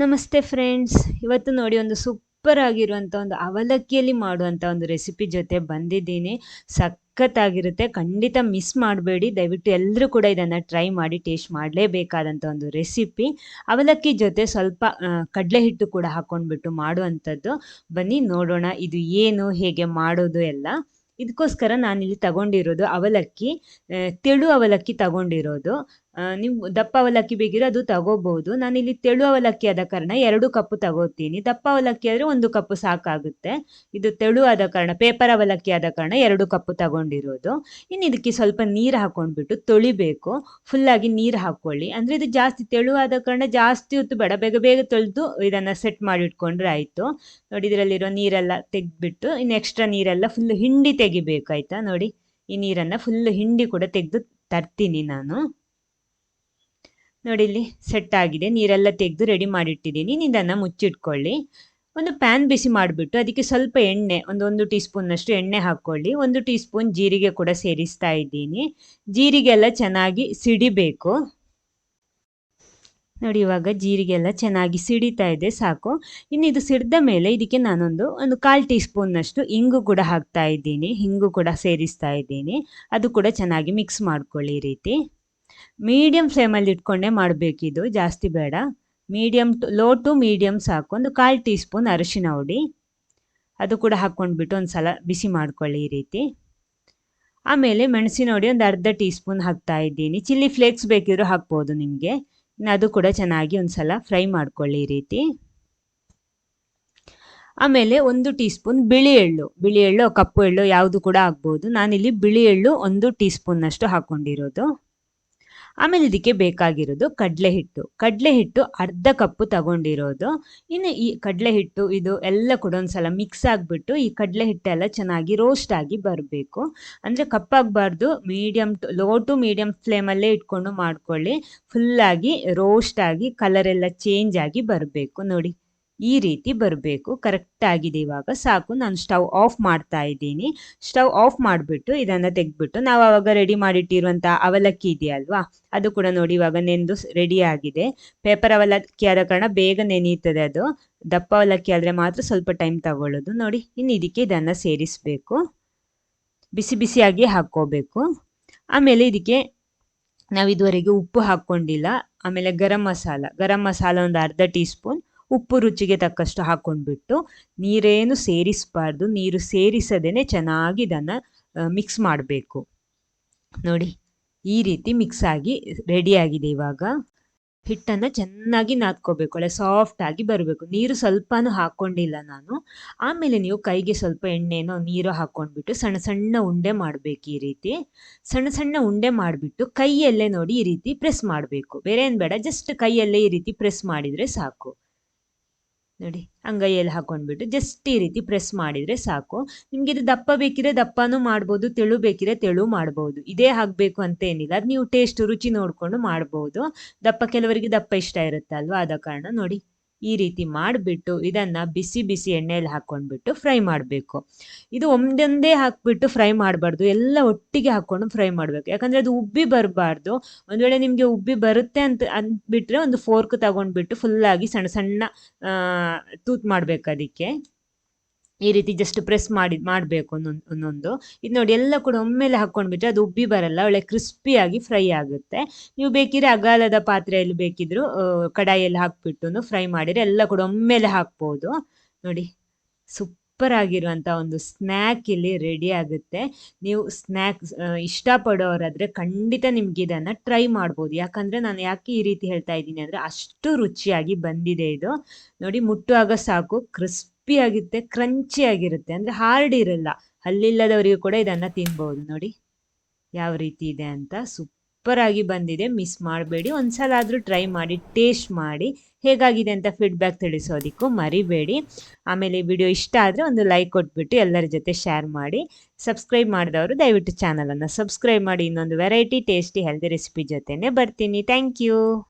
ನಮಸ್ತೆ ಫ್ರೆಂಡ್ಸ್ ಇವತ್ತು ನೋಡಿ ಒಂದು ಸೂಪರ್ ಆಗಿರುವಂಥ ಒಂದು ಅವಲಕ್ಕಿಯಲ್ಲಿ ಮಾಡುವಂಥ ಒಂದು ರೆಸಿಪಿ ಜೊತೆ ಬಂದಿದ್ದೀನಿ. ಸಖತ್ತಾಗಿರುತ್ತೆ. ಖಂಡಿತ ಮಿಸ್ ಮಾಡಬೇಡಿ. ದಯವಿಟ್ಟು ಎಲ್ಲರೂ ಕೂಡ ಇದನ್ನು ಟ್ರೈ ಮಾಡಿ ಟೇಸ್ಟ್ ಮಾಡಲೇಬೇಕಾದಂಥ ಒಂದು ರೆಸಿಪಿ ಅವಲಕ್ಕಿ ಜೊತೆ ಸ್ವಲ್ಪ ಕಡಲೆ ಹಿಟ್ಟು ಕೂಡ ಹಾಕ್ಕೊಂಡ್ಬಿಟ್ಟು ಮಾಡುವಂಥದ್ದು ಬನ್ನಿ ನೋಡೋಣ ಇದು ಏನು, ಹೇಗೆ ಮಾಡೋದು ಎಲ್ಲ. ಇದಕ್ಕೋಸ್ಕರ ನಾನಿಲ್ಲಿ ತಗೊಂಡಿರೋದು ಅವಲಕ್ಕಿ ತೆಳು ಅವಲಕ್ಕಿ ತಗೊಂಡಿರೋದು. ನೀವು ದಪ್ಪ ಅವಲಕ್ಕಿ ಬೇಕಿದ್ರೆ ಅದು ತಗೋಬಹುದು ನಾನಿಲ್ಲಿ ತೆಳು ಅವಲಕ್ಕಿ ಆದ ಕಾರಣ ಎರಡು ಕಪ್ಪು ತಗೋತೀನಿ. ದಪ್ಪ ಅವಲಕ್ಕಿ ಆದರೆ ಒಂದು ಕಪ್ಪು ಸಾಕಾಗುತ್ತೆ. ಇದು ತೆಳು ಆದ ಕಾರಣ, ಪೇಪರ್ ಅವಲಕ್ಕಿ ಆದ ಕಾರಣ ಎರಡು ಕಪ್ಪು ತಗೊಂಡಿರೋದು. ಇನ್ನು ಇದಕ್ಕೆ ಸ್ವಲ್ಪ ನೀರು ಹಾಕೊಂಡ್ಬಿಟ್ಟು ತೊಳಿಬೇಕು. ಫುಲ್ಲಾಗಿ ನೀರು ಹಾಕ್ಕೊಳ್ಳಿ ಅಂದರೆ ಇದು ಜಾಸ್ತಿ ತೆಳು ಆದ ಕಾರಣ ಜಾಸ್ತಿ ಹೊತ್ತು ಬೇಡ. ಬೇಗ ಬೇಗ ತೊಳೆದು ಇದನ್ನು ಸೆಟ್ ಮಾಡಿ ಇಟ್ಕೊಂಡ್ರೆ ಆಯಿತು. ನೋಡಿ, ಇದರಲ್ಲಿರೋ ನೀರೆಲ್ಲ ತೆಗೆದ್ಬಿಟ್ಟು ಇನ್ನು ಎಕ್ಸ್ಟ್ರಾ ನೀರೆಲ್ಲ ಫುಲ್ ಹಿಂಡಿ ತೆಗಿಬೇಕು ನೋಡಿ, ಈ ನೀರನ್ನು ಫುಲ್ ಹಿಂಡಿ ಕೂಡ ತೆಗೆದು ತರ್ತೀನಿ ನಾನು. ನೋಡಿ, ಇಲ್ಲಿ ಸೆಟ್ ಆಗಿದೆ. ನೀರೆಲ್ಲ ತೆಗೆದು ರೆಡಿ ಮಾಡಿಟ್ಟಿದ್ದೀನಿ. ಇದನ್ನು ಮುಚ್ಚಿಟ್ಕೊಳ್ಳಿ. ಒಂದು ಪ್ಯಾನ್ ಬಿಸಿ ಮಾಡಿಬಿಟ್ಟು ಅದಕ್ಕೆ ಸ್ವಲ್ಪ ಎಣ್ಣೆ, ಒಂದು ಒಂದು ಟೀ ಸ್ಪೂನ್ನಷ್ಟು ಎಣ್ಣೆ ಹಾಕ್ಕೊಳ್ಳಿ. ಒಂದು ಟೀ ಸ್ಪೂನ್ ಜೀರಿಗೆ ಕೂಡ ಸೇರಿಸ್ತಾ ಇದ್ದೀನಿ. ಜೀರಿಗೆ ಎಲ್ಲ ಚೆನ್ನಾಗಿ ಸಿಡಿಬೇಕು. ನೋಡಿ, ಇವಾಗ ಜೀರಿಗೆ ಎಲ್ಲ ಚೆನ್ನಾಗಿ ಸಿಡಿತಾ ಇದೆ, ಸಾಕು. ಇನ್ನು ಇದು ಸಿಡಿದ ಮೇಲೆ ಇದಕ್ಕೆ ನಾನೊಂದು, ಒಂದು ಕಾಲು ಟೀ ಸ್ಪೂನ್ನಷ್ಟು ಇಂಗು ಕೂಡ ಹಾಕ್ತಾ ಇದ್ದೀನಿ. ಹಿಂಗು ಕೂಡ ಸೇರಿಸ್ತಾ ಇದ್ದೀನಿ. ಅದು ಕೂಡ ಚೆನ್ನಾಗಿ ಮಿಕ್ಸ್ ಮಾಡ್ಕೊಳ್ಳಿ ಈ ರೀತಿ. ಮೀಡಿಯಮ್ ಫ್ಲೇಮಲ್ಲಿ ಇಟ್ಕೊಂಡೇ ಮಾಡಬೇಕಿದು, ಜಾಸ್ತಿ ಬೇಡ. Medium to, low to medium ಸಾಕು. ಒಂದು ಕಾಲು ಟೀ ಸ್ಪೂನ್ ಅರಿಶಿನ ಹುಡಿ. ಅದು ಕೂಡ ಹಾಕ್ಕೊಂಡ್ಬಿಟ್ಟು ಒಂದು ಸಲ ಬಿಸಿ ಮಾಡ್ಕೊಳ್ಳಿ ಈ ರೀತಿ. ಆಮೇಲೆ ಮೆಣಸಿನ ಹುಡಿ ಒಂದು ಅರ್ಧ ಟೀ ಸ್ಪೂನ್ ಹಾಕ್ತಾ ಇದ್ದೀನಿ. ಚಿಲ್ಲಿ ಫ್ಲೇಕ್ಸ್ ಬೇಕಿದ್ರು ಹಾಕ್ಬೋದು ನಿಮಗೆ. ಅದು ಕೂಡ ಚೆನ್ನಾಗಿ ಒಂದು ಸಲ ಫ್ರೈ ಮಾಡ್ಕೊಳ್ಳಿ ಈ ರೀತಿ. ಆಮೇಲೆ ಒಂದು ಟೀ ಸ್ಪೂನ್ ಬಿಳಿ ಎಳ್ಳು ಬಿಳಿ ಎಳ್ಳು, ಕಪ್ಪು ಎಳ್ಳು ಯಾವುದು ಕೂಡ ಆಗ್ಬೋದು. ನಾನಿಲ್ಲಿ ಬಿಳಿ ಎಳ್ಳು ಒಂದು ಟೀ ಸ್ಪೂನ್ನಷ್ಟು ಹಾಕ್ಕೊಂಡಿರೋದು ಆಮೇಲೆ ಇದಕ್ಕೆ ಬೇಕಾಗಿರೋದು ಕಡಲೆ ಹಿಟ್ಟು ಕಡಲೆ ಹಿಟ್ಟು ಅರ್ಧ ಕಪ್ಪು ತಗೊಂಡಿರೋದು. ಇನ್ನು ಈ ಕಡಲೆ ಹಿಟ್ಟು ಇದು ಎಲ್ಲ ಕೂಡ ಒಂದ್ಸಲ ಮಿಕ್ಸ್ ಆಗಿಬಿಟ್ಟು ಈ ಕಡಲೆ ಹಿಟ್ಟೆಲ್ಲ ಚೆನ್ನಾಗಿ ರೋಸ್ಟ್ ಆಗಿ ಬರಬೇಕು. ಅಂದರೆ ಕಪ್ಪಾಗಬಾರ್ದು. Medium to low to medium ಫ್ಲೇಮಲ್ಲೇ ಇಟ್ಕೊಂಡು ಮಾಡ್ಕೊಳ್ಳಿ. ಫುಲ್ಲಾಗಿ ರೋಸ್ಟ್ ಆಗಿ ಕಲರ್ ಎಲ್ಲ ಚೇಂಜ್ ಆಗಿ ಬರಬೇಕು. ನೋಡಿ. ಈ ರೀತಿ ಬರಬೇಕು. ಕರೆಕ್ಟ್ ಆಗಿದೆ ಇವಾಗ. ಸಾಕು, ನಾನು ಸ್ಟವ್ ಆಫ್ ಮಾಡ್ತಾ ಇದ್ದೀನಿ. ಸ್ಟವ್ ಆಫ್ ಮಾಡಿಬಿಟ್ಟು ಇದನ್ನು ತೆಗೆದ್ಬಿಟ್ಟು ನಾವು ಆವಾಗ ರೆಡಿ ಮಾಡಿಟ್ಟಿರುವಂಥ ಅವಲಕ್ಕಿ ಇದೆಯಲ್ವಾ, ಅದು ಕೂಡ ನೋಡಿ ಇವಾಗ ನೆಂದು ರೆಡಿ ಆಗಿದೆ. ಪೇಪರ್ ಅವಲಕ್ಕಿ ಆದ ಕಾರಣ ಬೇಗ ನೆನೆಯುತ್ತದೆ ಅದು. ದಪ್ಪ ಅವಲಕ್ಕಿ ಆದರೆ ಮಾತ್ರ ಸ್ವಲ್ಪ ಟೈಮ್ ತಗೊಳ್ಳೋದು. ನೋಡಿ, ಇನ್ನು ಇದಕ್ಕೆ ಇದನ್ನು ಸೇರಿಸಬೇಕು. ಬಿಸಿ ಬಿಸಿಯಾಗಿ ಹಾಕ್ಕೋಬೇಕು. ಆಮೇಲೆ ಇದಕ್ಕೆ ನಾವು ಇದುವರೆಗೆ ಉಪ್ಪು ಹಾಕ್ಕೊಂಡಿಲ್ಲ. ಆಮೇಲೆ ಗರಂ ಮಸಾಲ. ಗರಂ ಮಸಾಲ ಒಂದು ಅರ್ಧ ಟೀ ಸ್ಪೂನ್ ಉಪ್ಪು ರುಚಿಗೆ ತಕ್ಕಷ್ಟು ಹಾಕ್ಕೊಂಡ್ಬಿಟ್ಟು ನೀರೇನು ಸೇರಿಸಬಾರ್ದು, ನೀರು ಸೇರಿಸದೇನೆ ಚೆನ್ನಾಗಿ ಇದನ್ನು ಮಿಕ್ಸ್ ಮಾಡಬೇಕು. ನೋಡಿ, ಈ ರೀತಿ ಮಿಕ್ಸ್ ಆಗಿ ರೆಡಿಯಾಗಿದೆ ಇವಾಗ. ಹಿಟ್ಟನ್ನು ಚೆನ್ನಾಗಿ ನಾದ್ಕೋಬೇಕು, ಒಳ್ಳೆ ಸಾಫ್ಟ್ ಆಗಿ ಬರಬೇಕು. ನೀರು ಸ್ವಲ್ಪನೂ ಹಾಕ್ಕೊಂಡಿಲ್ಲ ನಾನು. ಆಮೇಲೆ ನೀವು ಕೈಗೆ ಸ್ವಲ್ಪ ಎಣ್ಣೆನೋ ನೀರು ಹಾಕ್ಕೊಂಡ್ಬಿಟ್ಟು ಸಣ್ಣ ಸಣ್ಣ ಉಂಡೆ ಮಾಡಬೇಕು ಈ ರೀತಿ. ಸಣ್ಣ ಸಣ್ಣ ಉಂಡೆ ಮಾಡಿಬಿಟ್ಟು ಕೈಯಲ್ಲೇ ನೋಡಿ ಈ ರೀತಿ ಪ್ರೆಸ್ ಮಾಡಬೇಕು. ಬೇರೆ ಏನು ಬೇಡ ಜಸ್ಟ್ ಕೈಯಲ್ಲೇ ಈ ರೀತಿ ಪ್ರೆಸ್ ಮಾಡಿದರೆ ಸಾಕು. ನೋಡಿ, ಅಂಗೈಯಲ್ಲಿ ಹಾಕೊಂಡ್ಬಿಟ್ಟು ಜಸ್ಟ್ ಈ ರೀತಿ ಪ್ರೆಸ್ ಮಾಡಿದರೆ ಸಾಕು. ನಿಮಗೆ ಇದು ದಪ್ಪ ಬೇಕಿದ್ರೆ ದಪ್ಪನೂ ಮಾಡ್ಬೋದು, ತೆಳು ಬೇಕಿದ್ರೆ ತೆಳು ಮಾಡ್ಬೋದು. ಇದೇ ಹಾಕಬೇಕು ಅಂತ ಏನಿಲ್ಲ. ಅದು ನೀವು ಟೇಸ್ಟ್ ರುಚಿ ನೋಡಿಕೊಂಡು ಮಾಡ್ಬೋದು. ದಪ್ಪ ಕೆಲವರಿಗೆ ದಪ್ಪ ಇಷ್ಟ ಇರುತ್ತೆ ಆದ ಕಾರಣ ನೋಡಿ. ಈ ರೀತಿ ಮಾಡಿಬಿಟ್ಟು ಇದನ್ನು ಬಿಸಿ ಬಿಸಿ ಎಣ್ಣೆಯಲ್ಲಿ ಹಾಕ್ಕೊಂಡ್ಬಿಟ್ಟು ಫ್ರೈ ಮಾಡಬೇಕು. ಇದು ಒಂದೊಂದೇ ಹಾಕ್ಬಿಟ್ಟು ಫ್ರೈ ಮಾಡಬಾರ್ದು. ಎಲ್ಲ ಒಟ್ಟಿಗೆ ಹಾಕ್ಕೊಂಡು ಫ್ರೈ ಮಾಡಬೇಕು. ಯಾಕಂದರೆ ಅದು ಉಬ್ಬಿ ಬರಬಾರ್ದು. ಒಂದು ವೇಳೆ ನಿಮಗೆ ಉಬ್ಬಿ ಬರುತ್ತೆ ಅಂತ ಅಂದ್ಬಿಟ್ರೆ ಒಂದು ಫೋರ್ಕ್ ತಗೊಂಡ್ಬಿಟ್ಟು ಫುಲ್ಲಾಗಿ ಸಣ್ಣ ಸಣ್ಣ ತೂತು ಮಾಡಬೇಕು ಅದಕ್ಕೆ. ಈ ರೀತಿ ಜಸ್ಟ್ ಪ್ರೆಸ್ ಮಾಡಿ, ಮಾಡಬೇಕು ಒಂದೊಂದು ಒಂದೊಂದು. ಇದು ನೋಡಿ ಎಲ್ಲ ಕೂಡ ಒಮ್ಮೆಲೆ ಹಾಕ್ಕೊಂಡ್ಬಿಟ್ರೆ ಅದು ಉಬ್ಬಿ ಬರಲ್ಲ, ಒಳ್ಳೆ ಕ್ರಿಸ್ಪಿಯಾಗಿ ಫ್ರೈ ಆಗುತ್ತೆ. ನೀವು ಬೇಕಿದ್ರೆ ಅಗಾಲದ ಪಾತ್ರೆಯಲ್ಲಿ ಬೇಕಿದ್ರು ಕಡಾಯಿಯಲ್ಲಿ ಹಾಕ್ಬಿಟ್ಟು ಫ್ರೈ ಮಾಡಿದರೆ ಎಲ್ಲ ಕೂಡ ಒಮ್ಮೆಲೆ ಹಾಕ್ಬೋದು. ನೋಡಿ ಸೂಪರ್ ಆಗಿರುವಂಥ ಒಂದು ಸ್ನ್ಯಾಕ್ ಇಲ್ಲಿ ರೆಡಿ ಆಗುತ್ತೆ. ನೀವು ಸ್ನ್ಯಾಕ್ ಇಷ್ಟಪಡೋರಾದರೆ ಖಂಡಿತ ನಿಮ್ಗೆ ಇದನ್ನು ಟ್ರೈ ಮಾಡ್ಬೋದು. ಯಾಕಂದರೆ ನಾನು ಯಾಕೆ ಈ ರೀತಿ ಹೇಳ್ತಾ ಇದ್ದೀನಿ ಅಂದರೆ ಅಷ್ಟು ರುಚಿಯಾಗಿ ಬಂದಿದೆ ಇದು. ನೋಡಿ, ಮುಟ್ಟುವಾಗ ಸಾಕು ಕ್ರಿಸ್ಪ್ ಆಗಿರುತ್ತೆ ಕ್ರಂಚಿ ಆಗಿರುತ್ತೆ. ಅಂದರೆ ಹಾರ್ಡ್ ಇರಲ್ಲ. ಹಲ್ಲಿಲ್ಲದವರಿಗೂ ಕೂಡ ಇದನ್ನು ತಿನ್ಬೋದು ನೋಡಿ. ಯಾವ ರೀತಿ ಇದೆ ಅಂತ ಸೂಪರ್ ಆಗಿ ಬಂದಿದೆ. ಮಿಸ್ ಮಾಡಬೇಡಿ. ಒಂದ್ಸಲ ಆದರೂ ಟ್ರೈ ಮಾಡಿ ಟೇಸ್ಟ್ ಮಾಡಿ. ಹೇಗಾಗಿದೆ ಅಂತ ಫೀಡ್ಬ್ಯಾಕ್ ತಿಳಿಸೋದಕ್ಕೂ ಮರಿಬೇಡಿ. ಆಮೇಲೆ ವಿಡಿಯೋ ಇಷ್ಟ ಆದರೆ ಒಂದು ಲೈಕ್ ಕೊಟ್ಬಿಟ್ಟು ಎಲ್ಲರ ಜೊತೆ ಶೇರ್ ಮಾಡಿ. ಸಬ್ಸ್ಕ್ರೈಬ್ ಮಾಡಿದವರು ದಯವಿಟ್ಟು ಚಾನಲನ್ನು ಸಬ್ಸ್ಕ್ರೈಬ್ ಮಾಡಿ. ಇನ್ನೊಂದು ವೆರೈಟಿ ಟೇಸ್ಟಿ ಹೆಲ್ದಿ ರೆಸಿಪಿ ಜೊತೆನೆ ಬರ್ತೀನಿ. Thank you